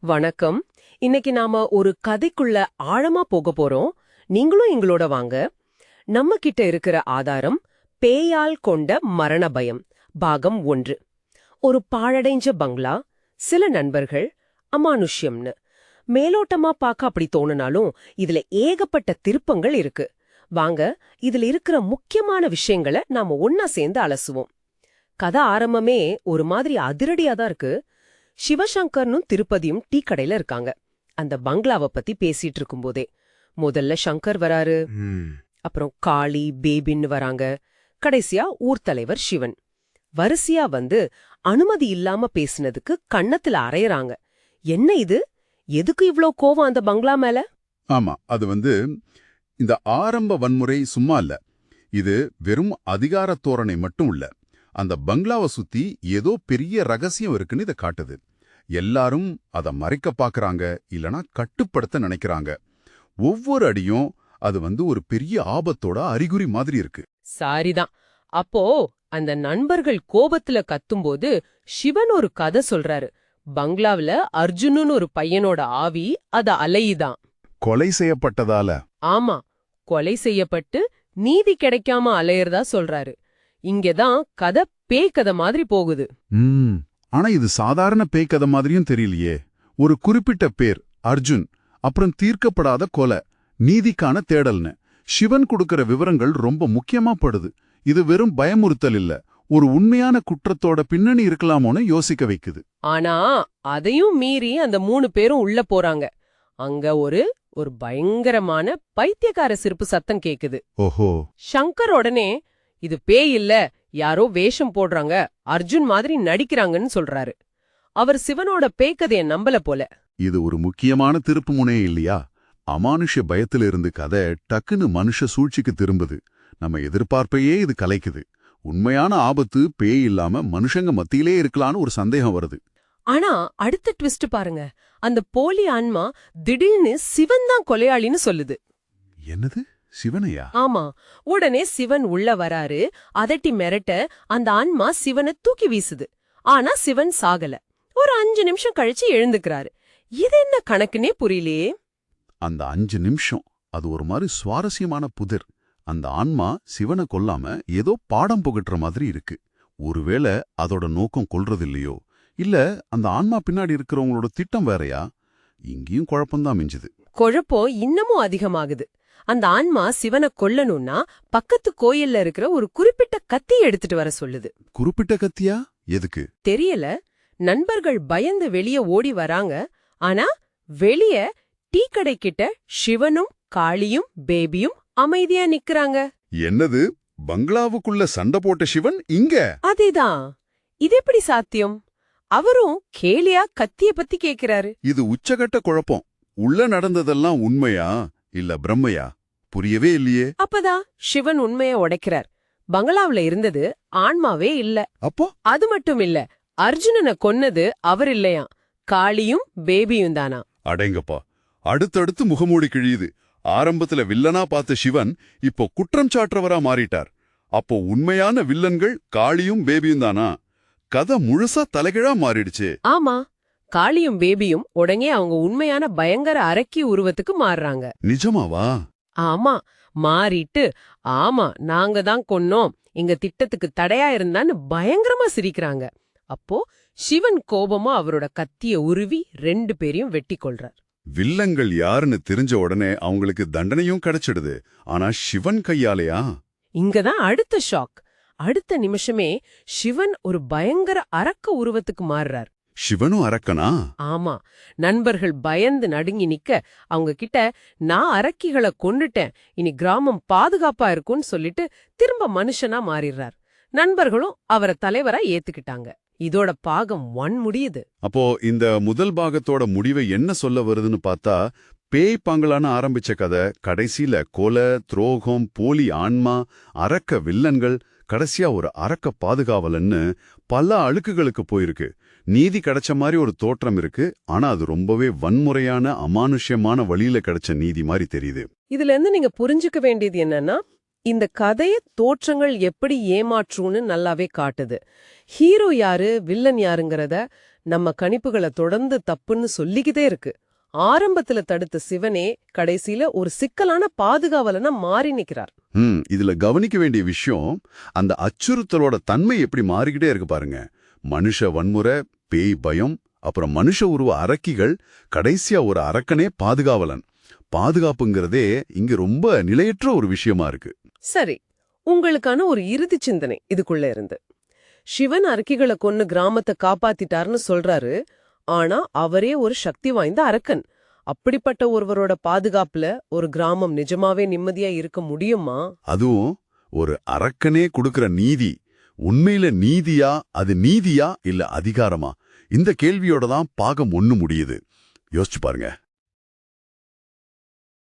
வணக்கம். இன்னைக்கு நாம ஒரு கதைக்குள்ள ஆழமா போக போறோம். நீங்களும் எங்களோட வாங்க. நம்ம கிட்ட இருக்கிற ஆதாரம் பேயால் கொண்ட மரண பயம் பாகம் ஒன்று. ஒரு பாழடைஞ்ச பங்களா சில நண்பர்கள் அமானுஷ்யம்னு. மேலோட்டமா பார்க்க அப்படி தோணுனாலும் இதுல ஏகப்பட்ட திருப்பங்கள் இருக்கு. வாங்க இதுல இருக்கிற முக்கியமான விஷயங்களை நாம ஒன்னா சேர்ந்து அலசுவோம். கதை ஆரம்பமே ஒரு மாதிரி அதிரடியா தான் இருக்கு. சிவசங்கர்னும் திருப்பதியும் டீ கடையில இருக்காங்க. அந்த பங்களாவை பத்தி பேசிட்டு இருக்கும்போதே முதல்ல சங்கர் வராரு. அப்புறம் காளி பேபின்னு வராங்க. கடைசியா ஊர் தலைவர் சிவன். வரிசையா வந்து அனுமதி இல்லாம பேசினதுக்கு கன்னத்துல அரையறாங்க என்ன இது? எதுக்கு இவ்ளோ கோவம் அந்த பங்களா மேல? ஆமா அது வந்து இந்த ஆரம்ப வன்முறை சும்மா இல்ல. இது வெறும் அதிகார தோரணை மட்டும் இல்ல. அந்த பங்களாவை சுத்தி ஏதோ பெரிய ரகசியம் இருக்குன்னு இதை காட்டுது. எல்லாரும் அதை மறைக்க பாக்குறாங்க இல்லனா கட்டுப்படுத்த நினைக்கிறாங்க. ஒவ்வொரு அடியும் அது வந்து ஒரு பெரிய ஆபத்தோட அறிகுறி மாதிரி இருக்கு. சாரிதான். அப்போ அந்த நண்பர்கள் கோபத்துல கத்தும்போது சிவன் ஒரு கதை சொல்றாரு. பங்களாவுல அர்ஜுனுன்னு ஒரு பையனோட ஆவி அத அலையுதான். கொலை செய்யப்பட்டதால. ஆமா கொலை செய்யப்பட்டு நீதி கிடைக்காம அலையறதா சொல்றாரு. இங்கதான் கதை பேய் கதை மாதிரி போகுது. ம். ஆனா இது சாதாரண பேய் கதை மாதிரியும் தெரியலையே. ஒரு குறிப்பிட்ட பேர் அர்ஜுன் அப்புறம் தீர்க்கப்படாத கொலை நீதிக்கான தேடல்னு. சிவன் கொடுக்கிற விவரங்கள் ரொம்ப முக்கியமா படுது. இது வெறும் பயமுறுத்தல் இல்ல ஒரு உண்மையான குற்றத்தோட பின்னணி இருக்கலாமோன்னு யோசிக்க வைக்குது. ஆனா அதையும் மீறி அந்த மூணு பேரும் உள்ள போறாங்க. அங்க ஒரு ஒரு பயங்கரமான பைத்தியக்கார சிரிப்பு சத்தம் கேக்குது. ஓஹோ. சங்கர் உடனே இது பேய் இல்ல யாரோ வேஷம் போடுறாங்க அர்ஜுன் மாதிரி நடிக்கிறாங்கன்னு சொல்றாரு. அவர் சிவனோட பேய்க்கதைய நம்பல போல. இது ஒரு முக்கியமான திருப்புமுனை இல்லையா? அமானுஷ்ய பயத்திலிருந்து கதை டக்குன்னு மனுஷ சூழ்ச்சிக்கு திரும்புது. நம்ம எதிர்பார்ப்பையே இது கலைக்குது. உண்மையான ஆபத்து பேய் இல்லாம மனுஷங்க மத்தியிலே இருக்கலான்னு ஒரு சந்தேகம் வருது. ஆனா அடுத்த ட்விஸ்ட் பாருங்க. அந்த போலி ஆன்மா திடீர்னு சிவன் தான் கொலையாளின்னு சொல்லுது. என்னது? சிவனையா? ஆமா. உடனே சிவன் உள்ள வராரு. அதட்டி மிரட்ட அந்த ஆன்மா சிவனை தூக்கி வீசுது. ஆனா சிவன் சாகல. ஒரு அஞ்சு நிமிஷம் கழிச்சு எழுந்துக்கிறாரு. இது என்ன கணக்குனே புரியலையே அந்த அஞ்சு நிமிஷம். அது ஒரு மாதிரி சுவாரஸ்யமான புதிர். அந்த ஆன்மா சிவனை கொல்லாம ஏதோ பாடம் புகட்டுற மாதிரி இருக்கு. ஒருவேளை அதோட நோக்கம் கொல்றதில்லையோ? இல்ல அந்த ஆன்மா பின்னாடி இருக்கிறவங்களோட திட்டம் வேறயா? இங்கேயும் குழப்பம்தான் மிஞ்சுது. குழப்பம் இன்னமும் அதிகமாகுது. அந்த ஆன்மா சிவனை கொல்லணும்னா பக்கத்து கோயில்ல இருக்கிற ஒரு குறிப்பிட்ட கத்தி எடுத்துட்டு வர சொல்லுது. குறிப்பிட்ட கத்தியா? எதுக்கு? தெரியல. நண்பர்கள் பயந்து வெளிய ஓடி வராங்க. ஆனா வெளிய டீ கடை கிட்ட சிவனும் காளியும் பேபியும் அமைதியா நிக்கறாங்க. என்னது? பங்களாவுக்குள்ள சண்டை போட்ட சிவன் இங்க? அதேதான். இது எப்படி சாத்தியம்? அவரும் கேலியா கத்திய பத்தி கேக்குறாரு. இது உச்சகட்ட குழப்பம். உள்ள நடந்ததெல்லாம் உண்மையா? இல்ல பிரம்மையா? புரியவே இல்லையே. அப்பதான் சிவன் உண்மைய உடைக்கிறார். பங்களாவுல இருந்தது ஆன்மாவே இல்ல. அப்போ? அது மட்டும் இல்ல அர்ஜுனனை கொன்னது அவர் இல்லையா? காளியும் பேபியும் தானா? அடேங்கப்பா அடுத்தடுத்து முகமூடி கிழியுது. ஆரம்பத்துல வில்லனா பார்த்த சிவன் இப்போ குற்றம் சாற்றவரா மாறிட்டார். அப்போ உண்மையான வில்லன்கள் காளியும் பேபியும் தானா? கதை முழுசா தலைகிழா மாறிடுச்சு. ஆமா காளியும் பேபியும் உடனே அவங்க உண்மையான பயங்கர அரக்கி உருவத்துக்கு மாறுறாங்க. நிஜமாவா? ஆமா மாறிட்டு ஆமா நாங்க தான் கொன்னோம் எங்க திட்டத்துக்கு தடையா இருந்தான்னு பயங்கரமா சிரிக்கிறாங்க. அப்போ சிவன் கோபமா அவரோட கத்திய உருவி ரெண்டு பேரையும் வெட்டி கொள்றார் வில்லங்கள் யாருன்னு தெரிஞ்ச உடனே அவங்களுக்கு தண்டனையும் கிடைச்சிடுது. ஆனா சிவன் கையாலையா? இங்கதான் அடுத்த ஷாக் அடுத்த நிமிஷமே சிவன் ஒரு பயங்கர அரக்க உருவத்துக்கு மாறுறார். சிவனும் அரக்கனா? ஆமா. நண்பர்கள் பயந்து நடுங்கி நிக்க அவங்க கிட்ட நான் அரக்கிகளை கொன்னுட்டேன். இனி கிராமம் பாதுகாப்பா இருக்கும்னு சொல்லிட்டு திரும்ப மனுஷனா மாறிடுறார். நண்பர்களும் அவரை தலைவரா ஏத்துக்கிட்டாங்க. இதோட பாகம் ஒன் முடியுது அப்போ இந்த முதல் பாகத்தோட முடிவை என்ன சொல்ல வருதுன்னு பார்த்தா பேய் பாங்கலான ஆரம்பிச்ச கதை கடைசியில கொலை துரோகம் போலி ஆன்மா அரக்க வில்லன்கள் கடைசியா ஒரு அரக்க பாதுகாவலன்னு பல அழுக்குகளுக்கு போயிருக்கு. நீதி கிடைச்ச மாதிரி ஒரு தோற்றம் இருக்கு. ஆனா அது ரொம்பவே வன்முறையான அமானுஷ்யமான வழியில கிடைச்ச நீதி மாதிரி தெரியுது. இதுல இருந்து நீங்க புரிஞ்சுக்க வேண்டியது என்னன்னா இந்த கதைய தோற்றங்கள் எப்படி ஏமாற்றும்னு நல்லாவே காட்டுது. ஹீரோ யாரு வில்லன் யாருங்கிறத நம்ம கணிப்புகளை தொடர்ந்து தப்புன்னு சொல்லிக்கிட்டே இருக்கு. ஆரம்பத்துல தடுத்த சிவனே கடைசியில ஒரு சிக்கலான பாதுகாவலனா மாறி நிக்கிறார். இதுல கவனிக்க வேண்டிய விஷயம் அந்த அச்சுறுத்தலோட தன்மை எப்படி மாறிக்கிட்டே இருக்கு பாருங்க. மனுஷ வன்முறை பேய் பயம் அப்புறம் மனுஷ உருவ அரக்கிகள் கடைசியா ஒரு அரக்கனே பாதுகாவலன். பாதுகாப்புங்கிறதே இங்க ரொம்ப நிலையற்ற ஒரு விஷயமா இருக்கு. சரி உங்களுக்கான ஒரு இறுதி சிந்தனை இதுக்குள்ள இருந்து. சிவன் அரக்கிகளை கொன்னு கிராமத்தை காப்பாத்திட்டாருன்னு சொல்றாரு ஆனா அவரே ஒரு சக்தி வாய்ந்த அரக்கன். அப்படிப்பட்ட ஒருவரோட பாதுகாப்புல ஒரு கிராமம் நிஜமாவே நிம்மதியா இருக்க முடியுமா? அதுவும் ஒரு அரக்கனே கொடுக்கிற நீதி உண்மையில நீதியா அது நீதியா இல்ல அதிகாரமா? இந்த கேள்வியோட தான் பாகம் ஒண்ணு முடியுது. யோசிச்சு பாருங்க.